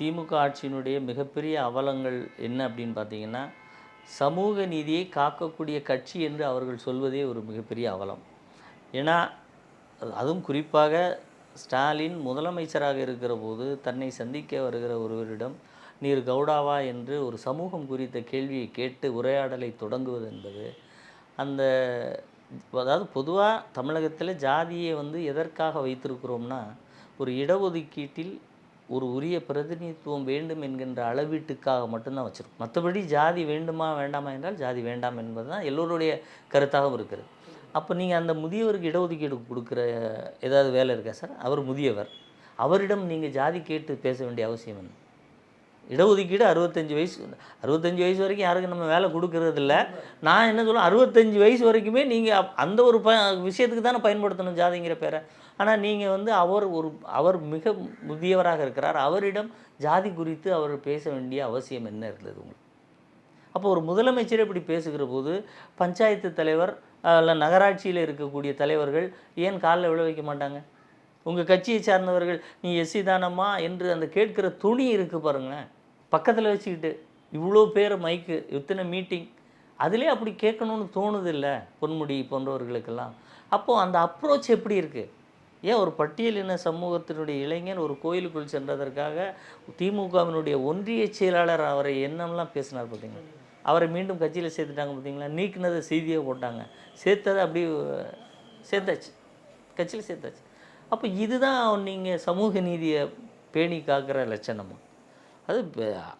திமுக ஆட்சியினுடைய மிகப்பெரிய அவலங்கள் என்ன அப்படின்னு பார்த்தீங்கன்னா சமூக நீதியை காக்கக்கூடிய கட்சி என்று அவர்கள் சொல்வதே ஒரு மிகப்பெரிய அவலம். ஏன்னா அதுவும் குறிப்பாக ஸ்டாலின் முதலமைச்சராக இருக்கிற போது தன்னை சந்திக்க வருகிற ஒருவரிடம் நீர் கவுடாவா என்று ஒரு சமூகம் குறித்த கேள்வியை கேட்டு உரையாடலை தொடங்குவது என்பது அந்த அதாவது பொதுவாக தமிழகத்தில் ஜாதியை வந்து எதற்காக வைத்திருக்கிறோம்னா ஒரு இடஒதுக்கீட்டில் ஒரு உரிய பிரதிநிதித்துவம் வேண்டும் என்கின்ற அளவீட்டுக்காக மட்டும்தான் வச்சுருக்கோம். மற்றபடி ஜாதி வேண்டுமா வேண்டாமா என்றால் ஜாதி வேண்டாம் என்பது தான் எல்லோருடைய கருத்தாகவும் இருக்கிறது அப்போ நீங்கள் அந்த முதியவருக்கு இடஒதுக்கீடு கொடுக்குற ஏதாவது வேலை இருக்கா சார்? அவர் முதியவர். அவரிடம் நீங்கள் ஜாதி கேட்டு பேச வேண்டிய அவசியம் என்ன? இடஒதுக்கீடு அறுபத்தஞ்சு வயசு அறுபத்தஞ்சு வயசு வரைக்கும் யாருக்கும் நம்ம வேலை கொடுக்கறதில்ல. நான் என்ன சொல்லுவேன்? அறுபத்தஞ்சு வயசு வரைக்குமே நீங்கள் அந்த ஒரு ப விஷயத்துக்கு தானே பயன்படுத்தணும் ஜாதிங்கிற பேரை. ஆனால் நீங்கள் வந்து அவர் ஒரு அவர் மிக முதியவராக இருக்கிறார். அவரிடம் ஜாதி குறித்து அவர் பேச வேண்டிய அவசியம் என்ன இருந்தது உங்களுக்கு? அப்போ ஒரு முதலமைச்சர் இப்படி பேசுகிற போது பஞ்சாயத்து தலைவர் இல்லை நகராட்சியில் இருக்கக்கூடிய தலைவர்கள் ஏன் காலில் விழ வைக்க மாட்டாங்க? உங்கள் கட்சியை சார்ந்தவர்கள் நீ எஸ்சி தானம்மா என்று அந்த கேட்கிற துணி இருக்குது பாருங்களேன். பக்கத்தில் வச்சுக்கிட்டு இவ்வளோ பேர் மைக்கு இத்தனை மீட்டிங் அதிலே அப்படி கேட்கணும்னு தோணுது இல்லை பொன்முடி போன்றவர்களுக்கெல்லாம். அப்போது அந்த அப்ரோச் எப்படி இருக்குது ஏன் ஒரு பட்டியலின சமூகத்தினுடைய இளைஞன் ஒரு கோயிலுக்குள் சென்றதற்காக திமுகவினுடைய ஒன்றிய செயலாளர் அவரை எண்ணம்லாம் பேசினார் பார்த்தீங்களா அவரை மீண்டும் கட்சியில் சேர்த்துட்டாங்க பார்த்தீங்களா நீக்கினதை செய்தியாக போட்டாங்க. சேர்த்ததை அப்படி சேர்த்தாச்சு. கட்சியில் சேர்த்தாச்சு. அப்போ இதுதான் நீங்கள் சமூக நீதியை பேணி காக்கிற லட்சணமாக 还是背啊